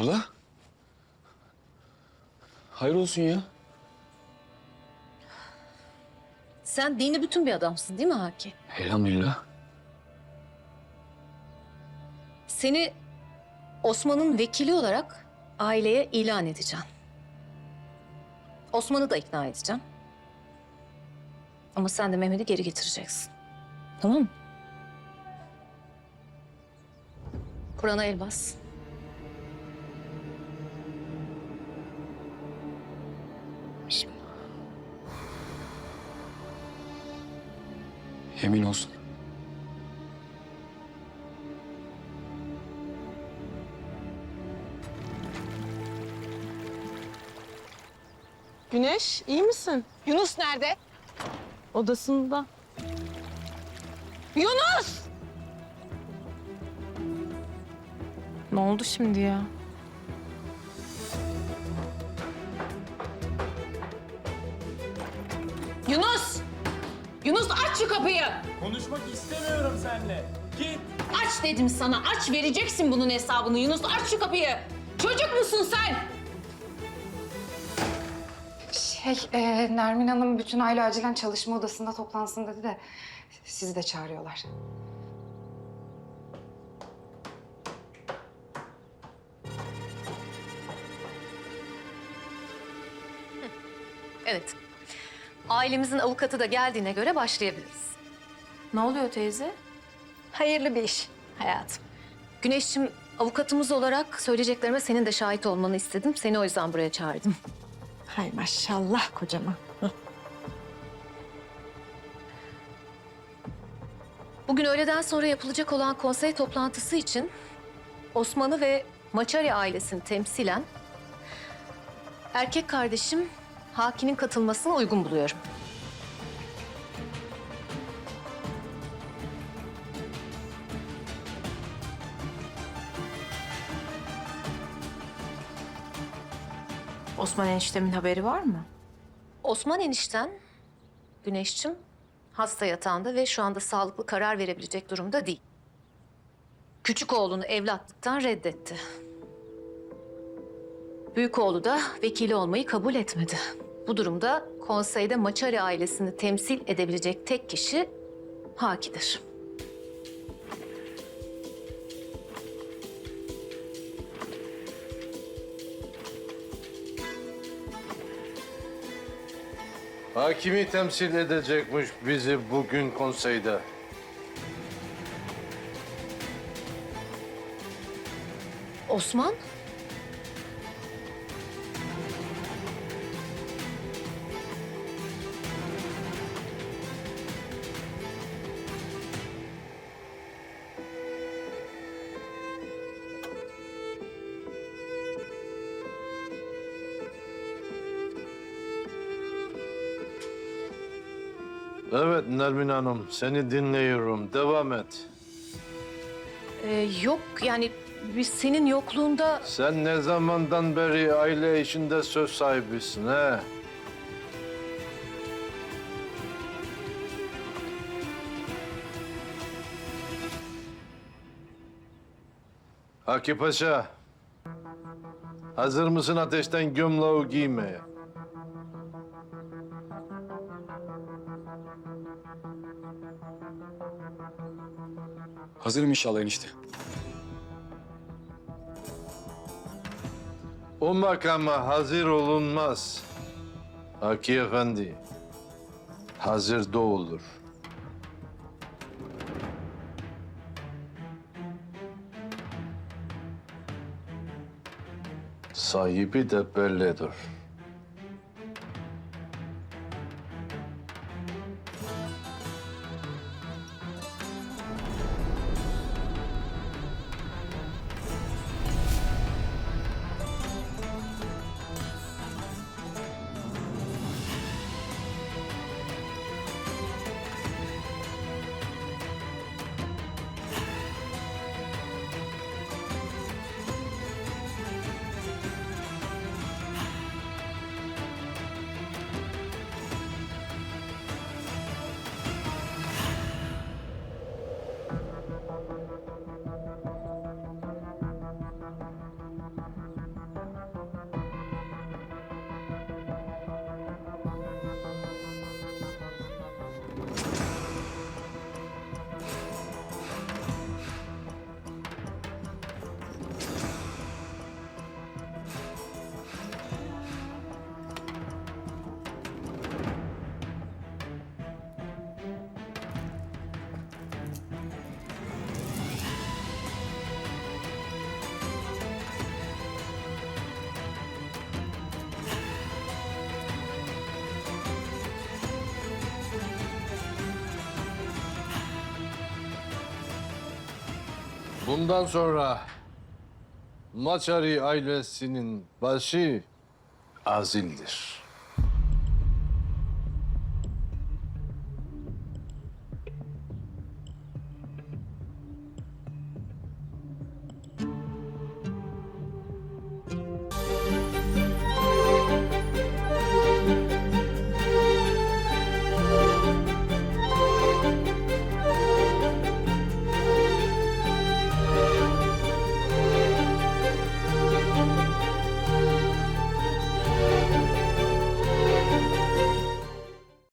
Abla. Hayır olsun ya. Sen dini bütün bir adamsın değil mi Haki? Elhamdülillah. Seni Osman'ın vekili olarak aileye ilan edeceğim. Osman'ı da ikna edeceğim. Ama sen de Mehmet'i geri getireceksin. Tamam mı? Kur'an'a el bas. Yemin olsun. Güneş, iyi misin? Yunus nerede? Odasında. Yunus! Ne oldu şimdi ya? Şu kapıyı! Konuşmak istemiyorum seninle. Git. Aç dedim sana, aç vereceksin bunun hesabını Yunus. Aç şu kapıyı! Çocuk musun sen? Şey, e, Nermin Hanım bütün aile acilen çalışma odasında toplansın dedi de sizi de çağırıyorlar. Evet. Ailemizin avukatı da geldiğine göre başlayabiliriz. Ne oluyor teyze? Hayırlı bir iş hayatım. Güneş'im avukatımız olarak söyleyeceklerime senin de şahit olmanı istedim. Seni o yüzden buraya çağırdım. Hay maşallah kocama. Bugün öğleden sonra yapılacak olan konsey toplantısı için Osman'ı ve Maçari ailesini temsilen erkek kardeşim Haki'nin katılmasını uygun buluyorum. Osman eniştemin haberi var mı? Osman enişten Güneşçim hasta yatağında ve şu anda sağlıklı karar verebilecek durumda değil. Küçük oğlunu evlatlıktan reddetti. Büyük oğlu da vekili olmayı kabul etmedi. Bu durumda konseyde Maçari ailesini temsil edebilecek tek kişi Haki'dir. Hakimi temsil edecekmiş bizi bugün konseyde. Osman? Evet Nermin Hanım, seni dinliyorum. Devam et. Ee, yok yani biz senin yokluğunda Sen ne zamandan beri aile işinde söz sahibisin he? Haki Paşa, hazır mısın ateşten gömleği giymeye? Hazırım inşallah enişte. O makama hazır olunmaz. Haki Efendi, hazır da olur. Sahibi de bellidir. Bundan sonra Maçari ailesinin başı Azil'dir.